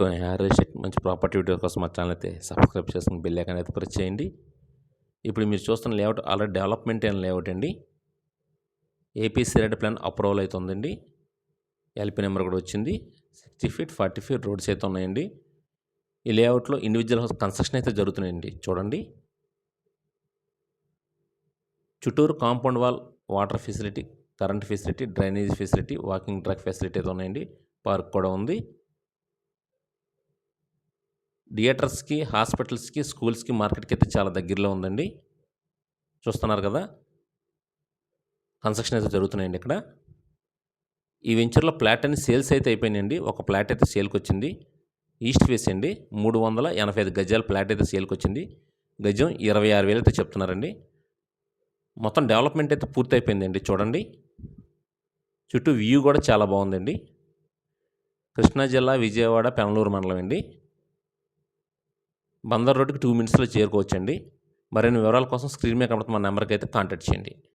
హారెస్ట్ మంచి property video కోసం మా ఛానల్ అయితే సబ్స్క్రైబ్ చేసుకుని బెల్ ఐకాన్ అయితే ప్రెస్ చేయండి. ఇప్పుడు మీరు చూస్తున్న లేఅవుట్ ఆల్రెడీ డెవలప్మెంట్ అయిన లేఅవుట్ అండి. ఏపీ సిరెడ్ ప్లాన్ అప్రూవల్ అవుతుందండి ఎల్పీ నెంబర్ కూడా వచ్చింది. Sixty feet forty feet roads అయితే ఉన్నాయండి. ఈ లేఅవుట్లో ఇండివిజువల్ హౌస్ కన్స్ట్రక్షన్ అయితే జరుగుతున్నాయండి. చూడండి. చుట్టూరు compound wall water facility current facility drainage facility walking track facility అయితే ఉన్నాయండి. పార్క్ కూడా ఉంది. థియేటర్స్కి హాస్పిటల్స్కి స్కూల్స్కి మార్కెట్కి అయితే చాలా దగ్గరలో ఉందండి. చూస్తున్నారు కదా? కన్స్ట్రక్షన్ అయితే జరుగుతున్నాయండి ఇక్కడ. ఈ వెంచర్లో ప్లాట్ అని సేల్స్ అయితే అయిపోయినాయండి. ఒక ప్లాట్ అయితే సేల్కి వచ్చింది ఈస్ట్ ఫేస్ అండి. మూడు వందల ఎనభై ఐదు గజాల ప్లాట్ అయితే సేల్కి వచ్చింది గజం ఇరవై ఆరు వేలు అయితే చెప్తున్నారండి. మొత్తం డెవలప్మెంట్ అయితే పూర్తి అయిపోయిందండి చూడండి. చుట్టూ వ్యూ కూడా చాలా బాగుందండి. కృష్ణా జిల్లా విజయవాడ పెనలూరు మండలం అండి. బందర్ రోడ్డుకి టూ మినిట్స్లో చేరుకోవచ్చండి. మరిన్ని వివరాల కోసం స్క్రీన్ మీద కనబడుతున్న మా నెంబర్కి అయితే కాంటాక్ట్ చేయండి.